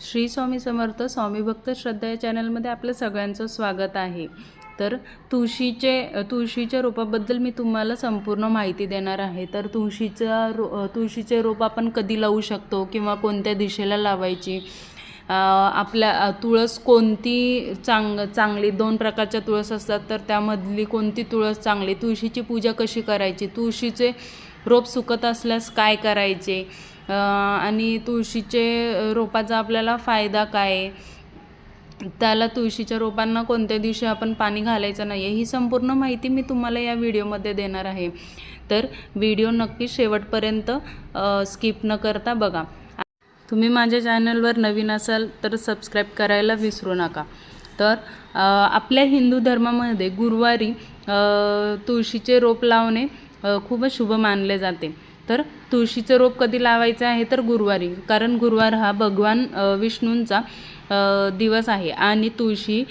श्री स्वामी समर्थ स्वामी भक्त श्रद्धा या चॅनलमध्ये आपलं सगळ्यांचं स्वागत आहे. तर तुळशीचे तुळशीच्या रोपाबद्दल मी तुम्हाला संपूर्ण माहिती देणार आहे. तर तुळशीचा रो तुळशीचे रोप आपण कधी लावू शकतो किंवा कोणत्या दिशेला लावायची? आपल्या तुळस कोणती चांग चांगली दोन प्रकारच्या तुळस असतात तर त्यामधली कोणती तुळस चांगली? तुळशीची पूजा कशी करायची? तुळशीचे रोप सुकत असल्यास काय करायचे? आणि तुळशीचे रोपाचा आपल्याला फायदा काय? त्याला तुळशीच्या रोपांना कोणत्या दिवशी आपण पाणी घालायचं नाही आहे ही संपूर्ण माहिती मी तुम्हाला या व्हिडिओमध्ये देणार आहे. तर व्हिडिओ नक्की शेवटपर्यंत स्किप न करता बघा. तुम्ही माझ्या चॅनलवर नवीन असाल तर सबस्क्राईब करायला विसरू नका. तर आपल्या हिंदू धर्मामध्ये गुरुवारी तुळशीचे रोप लावणे खूपच शुभ मानले जाते. तर तुळशीचं रोप कधी लावायचं आहे तर गुरुवारी. कारण गुरुवार हा भगवान विष्णूंचा दिवस आहे. आणि तुळशी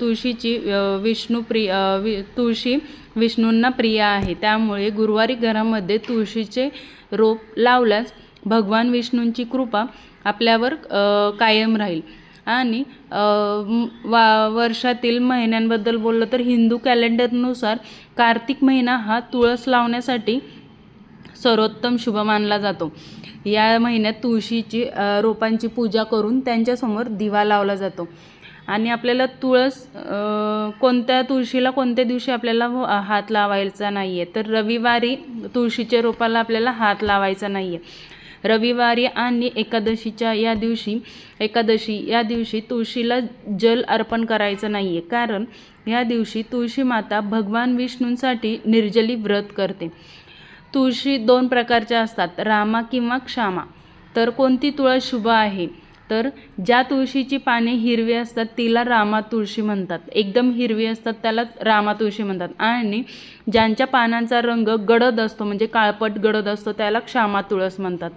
तुळशीची अ, विष्णुप्रिय वि तुळशी विष्णूंना प्रिय आहे. त्यामुळे गुरुवारी घरामध्ये तुळशीचे रोप लावल्यास भगवान विष्णूंची कृपा आपल्यावर कायम राहील. आणि वा वर्षातील महिन्यांबद्दल बोललं तर हिंदू कॅलेंडरनुसार कार्तिक महिना हा तुळस लावण्यासाठी सर्वोत्तम शुभ मानला जातो. या महिन्यात तुळशीची रोपांची पूजा करून त्यांच्यासमोर दिवा लावला जातो. आणि आपल्याला तुळस कोणत्या तुळशीला कोणत्या दिवशी आपल्याला हो, हात लावायचा नाही आहे तर रविवारी तुळशीच्या रोपाला आपल्याला हात लावायचा नाही आहे रविवारी आणि एकादशीच्या या दिवशी एकादशी या दिवशी तुळशीला जल अर्पण करायचं नाही आहे कारण या दिवशी तुळशी माता भगवान विष्णूंसाठी निर्जली व्रत करते. तुळशी दोन प्रकारच्या असतात रामा किंवा क्षामा. तर कोणती तुळस शुभ आहे? तर ज्या तुळशीची पाने हिरवी असतात तिला रामा तुळशी म्हणतात. एकदम हिरवी असतात त्याला रामा तुळशी म्हणतात. आणि ज्यांच्या पानांचा रंग गडद असतो म्हणजे काळपट गडद असतो त्याला क्षामा तुळस म्हणतात.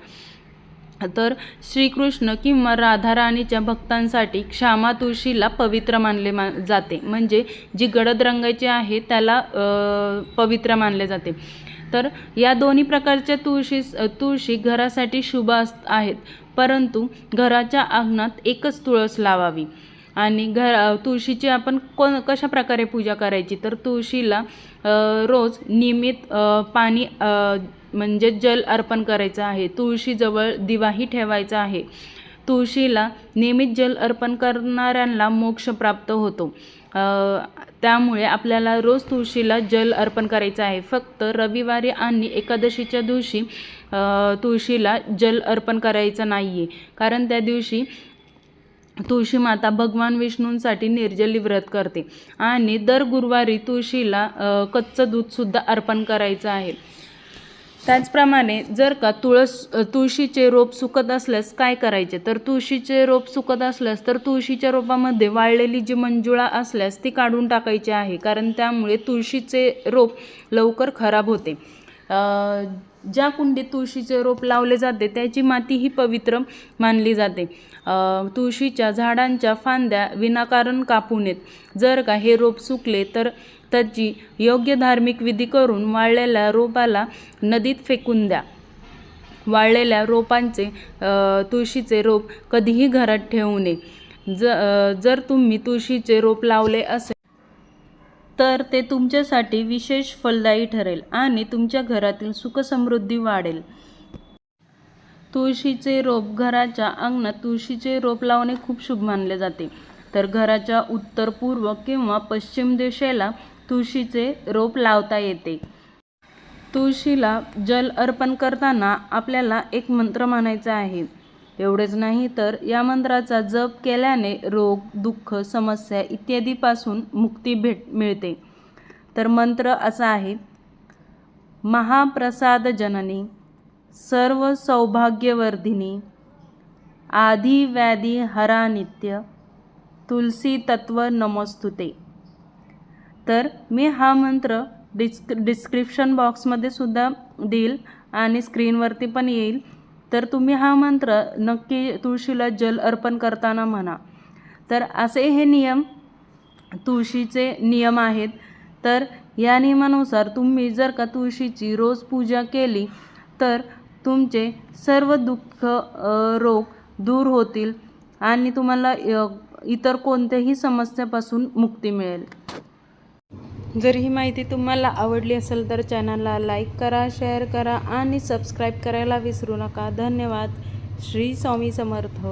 तर श्रीकृष्ण किंवा राधाराणीच्या भक्तांसाठी क्षामा तुळशीला पवित्र मानले मा जाते. म्हणजे जी गडद रंगाची आहे त्याला पवित्र मानले जाते. तर या दोन्ही प्रकारच्या तुळशी तुळशी घरासाठी शुभ अस आहेत. परंतु घराच्या अंगणात एकच तुळस लावावी. आणि घर तुळशीची आपण कोण कशा प्रकारे पूजा करायची? तर तुळशीला रोज नियमित पाणी म्हणजे जल अर्पण करायचं आहे. तुळशीजवळ दिवाही ठेवायचा आहे. तुळशीला नियमित जल अर्पण करणाऱ्यांना मोक्ष प्राप्त होतो. त्यामुळे आपल्याला रोज तुळशीला जल अर्पण करायचं आहे. फक्त रविवारी आणि एकादशीच्या दिवशी तुळशीला जल अर्पण करायचं नाही आहे कारण त्या दिवशी तुळशी माता भगवान विष्णूंसाठी निर्जली व्रत करते. आणि दर गुरुवारी तुळशीला कच्चं दूधसुद्धा अर्पण करायचं आहे. त्याचप्रमाणे जर का तुळस तुळशीचे रोप सुकत असल्यास काय करायचे? तर तुळशीचे रोप सुकत असल्यास तर तुळशीच्या रोपामध्ये वाळलेली जी मंजुळा असल्यास ती काढून टाकायची आहे. कारण त्यामुळे तुळशीचे रोप लवकर खराब होते. ज्या कुंडीत तुळशीचे रोप लावले जाते त्याची माती ही पवित्र मानली जाते. तुळशीच्या झाडांच्या फांद्या विनाकारण कापू नयेत जर का हे रोप सुकले तर त्याची योग्य धार्मिक विधी करून वाळलेल्या रोपाला नदीत फेकून द्या. वाळलेल्या रोपांचे तुळशीचे रोप कधीही घरात ठेवू नये. ज जर तुम्ही तुळशीचे रोप लावले असेल तर ते तुमच्यासाठी विशेष फलदायी ठरेल आणि तुमच्या घरातील सुखसमृद्धी वाढेल. तुळशीचे रोप घराच्या अंगणात तुळशीचे रोप लावणे खूप शुभ मानले जाते. तर घराच्या उत्तर पूर्व किंवा पश्चिम दिशेला तुळशीचे रोप लावता येते. तुळशीला जल अर्पण करताना आपल्याला एक मंत्र म्हणायचा आहे. एवढेच नाही तर या मंत्राचा जप केल्याने रोग दुःख समस्या इत्यादीपासून मुक्ती भेट मिळते. तर मंत्र असा आहे महाप्रसाद जननी सर्व सौभाग्यवर्धिनी आधी व्याधी हरा नित्य तुलसी तत्व नमस्तुते. तर मी हा मंत्र डिस्क डिस्क्रिप्शन बॉक्समध्ये सुद्धा देईल आणि स्क्रीनवरती पण येईल. तर तुम्ही हा मंत्र नक्की तुळशीला जल अर्पण करताना म्हणा. तर असे हे नियम तुळशीचे नियम आहेत. तर या नियमानुसार तुम्ही जर का तुळशीची रोज पूजा केली तर तुमचे सर्व दुःख रोग दूर होतील आणि तुम्हाला इतर कोणत्याही समस्यापासून मुक्ती मिळेल. जर ही माहिती तुम्हाला आवडली असेल तर चॅनलला लाईक करा शेअर करा आणि सबस्क्राईब करायला विसरू नका. धन्यवाद. श्री स्वामी समर्थ.